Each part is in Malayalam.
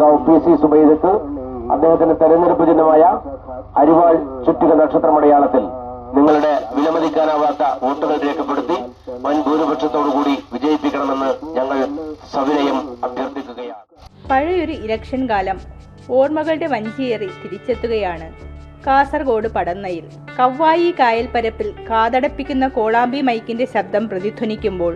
സഖാവ് പി സി സുബൈദക്ക് അദ്ദേഹത്തിന്റെ തെരഞ്ഞെടുപ്പ് ചിഹ്നമായ അരിവാൾ ചുറ്റിക നക്ഷത്രമടയാളത്തിൽ നിങ്ങളുടെ വിലമതിക്കാനാവാത്ത വോട്ടുകൾ രേഖപ്പെടുത്തി വൻ ഭൂരിപക്ഷത്തോടുകൂടി വിജയിപ്പിക്കണമെന്ന് ഞങ്ങൾ സവിനയം അഭ്യർത്ഥിക്കുകയാണ്. പഴയൊരു ഇലക്ഷൻ കാലം ഓർമ്മകളുടെ വഞ്ചിയേറി തിരിച്ചെത്തുകയാണ്. കാസർഗോഡ് പടന്നയിൽ കവ്വായി കായൽപ്പരപ്പിൽ കാതടപ്പിക്കുന്ന കോളാമ്പി മൈക്കിന്റെ ശബ്ദം പ്രതിധ്വനിക്കുമ്പോൾ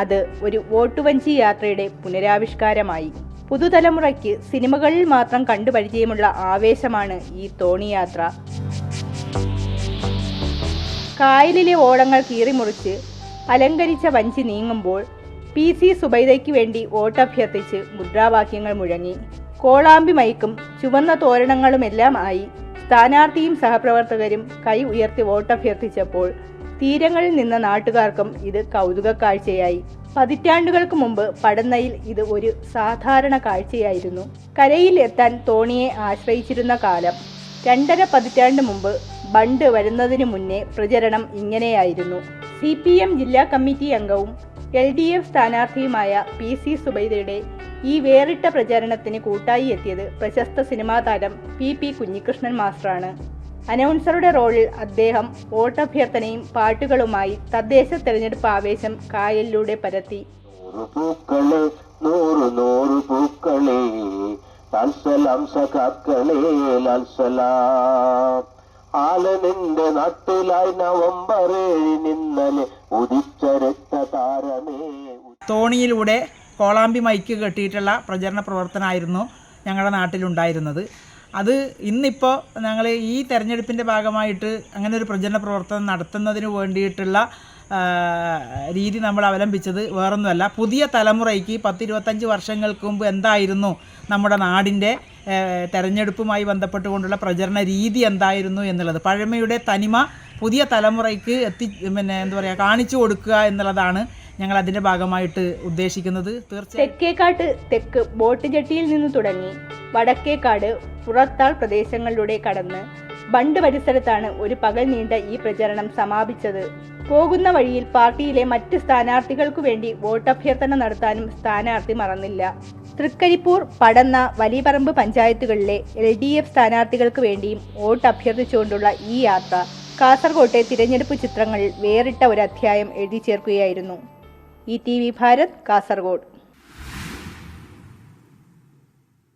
അത് ഒരു വോട്ടുവഞ്ചി യാത്രയുടെ പുനരാവിഷ്കാരമായി. പുതുതലമുറയ്ക്ക് സിനിമകളിൽ മാത്രം കണ്ടു പരിചയമുള്ള ആവേശമാണ് ഈ തോണിയാത്ര. കായലിലെ ഓളങ്ങൾ കീറിമുറിച്ച് അലങ്കരിച്ച വഞ്ചി നീങ്ങുമ്പോൾ പി സി സുബൈദയ്ക്ക് വേണ്ടി വോട്ടഭ്യർത്ഥിച്ച് മുദ്രാവാക്യങ്ങൾ മുഴങ്ങി. കോളാമ്പി മൈക്കും ചുവന്ന തോരണങ്ങളുമെല്ലാം ആയി സ്ഥാനാർത്ഥിയും സഹപ്രവർത്തകരും കൈ ഉയർത്തി വോട്ടഭ്യർത്ഥിച്ചപ്പോൾ തീരങ്ങളിൽ നിന്ന നാട്ടുകാർക്കും ഇത് കൗതുക കാഴ്ചയായി പതിറ്റാണ്ടുകൾക്ക് മുമ്പ് പടന്നയിൽ ഇത് ഒരു സാധാരണ കാഴ്ചയായിരുന്നു. കരയിൽ എത്താൻ തോണിയെ ആശ്രയിച്ചിരുന്ന കാലം. രണ്ടര പതിറ്റാണ്ട് മുമ്പ് ബണ്ട് വരുന്നതിനു മുന്നേ പ്രചരണം ഇങ്ങനെയായിരുന്നു. സി പി എം ജില്ലാ കമ്മിറ്റി അംഗവും എൽ ഡി എഫ് സ്ഥാനാർത്ഥിയുമായ പി സി സുബൈദയുടെ ഈ വേറിട്ട പ്രചരണത്തിന് കൂട്ടായി എത്തിയത് പ്രശസ്ത സിനിമാ താരം പി പി കുഞ്ഞികൃഷ്ണൻ മാസ്റ്ററാണ്. അനൗൺസറുടെ റോളിൽ അദ്ദേഹം വോട്ടഭ്യർത്ഥനയും പാട്ടുകളുമായി തദ്ദേശ തെരഞ്ഞെടുപ്പ് ആവേശം കായലിലൂടെ പരത്തി. ആലനിന്റെ നാട്ടിലായി നവംബർ ഏഴിനിന്നലെ ഉദിച്ച രക്തതാരമേ തോണിയിലൂടെ കോളാമ്പി മൈക്ക് കെട്ടിയിട്ടുള്ള പ്രചരണ പ്രവർത്തനമായിരുന്നു ഞങ്ങളുടെ നാട്ടിലുണ്ടായിരുന്നത്. അത് ഇന്നിപ്പോൾ ഞങ്ങൾ ഈ തെരഞ്ഞെടുപ്പിന്റെ ഭാഗമായിട്ട് അങ്ങനെ ഒരു പ്രചരണ പ്രവർത്തനം നടത്തുന്നതിന് വേണ്ടിയിട്ടുള്ള രീതി നമ്മൾ അവലംബിച്ചത് വേറൊന്നുമല്ല. പുതിയ തലമുറയ്ക്ക് പത്തിരുപത്തഞ്ച് വർഷങ്ങൾക്ക് മുമ്പ് എന്തായിരുന്നു നമ്മുടെ നാടിന്റെ തെരഞ്ഞെടുപ്പുമായി ബന്ധപ്പെട്ടുകൊണ്ടുള്ള പ്രചരണ രീതി എന്തായിരുന്നു എന്നുള്ളത്. പഴമയുടെ തനിമ പുതിയ തലമുറയ്ക്ക് എത്തി പിന്നെ എന്താ പറയുക കാണിച്ചു കൊടുക്കുക എന്നുള്ളതാണ് ഞങ്ങൾ അതിന്റെ ഭാഗമായിട്ട് ഉദ്ദേശിക്കുന്നത് തെക്കേക്കാട്ട് തെക്ക് ബോട്ട് ജെട്ടിയിൽ നിന്ന് തുടങ്ങി വടക്കേക്കാട് പുറത്താൾ പ്രദേശങ്ങളിലൂടെ കടന്ന് ബണ്ട് പരിസരത്താണ് ഒരു പകൽ നീണ്ട ഈ പ്രചരണം സമാപിച്ചത്. പോകുന്ന വഴിയിൽ പാർട്ടിയിലെ മറ്റ് സ്ഥാനാർത്ഥികൾക്കു വേണ്ടി വോട്ടഭ്യർത്ഥന നടത്താനും സ്ഥാനാർത്ഥി മറന്നില്ല. തൃക്കരിപ്പൂർ പടന്ന വലിയപറമ്പ് പഞ്ചായത്തുകളിലെ എൽ ഡി എഫ് സ്ഥാനാർത്ഥികൾക്ക് വേണ്ടിയും വോട്ട് അഭ്യർത്ഥിച്ചുകൊണ്ടുള്ള ഈ യാത്ര കാസർകോട്ടെ തിരഞ്ഞെടുപ്പ് ചിത്രങ്ങളിൽ വേറിട്ട ഒരു അധ്യായം എഴുതി ചേർക്കുകയായിരുന്നു. E T V Bharat Kasaragod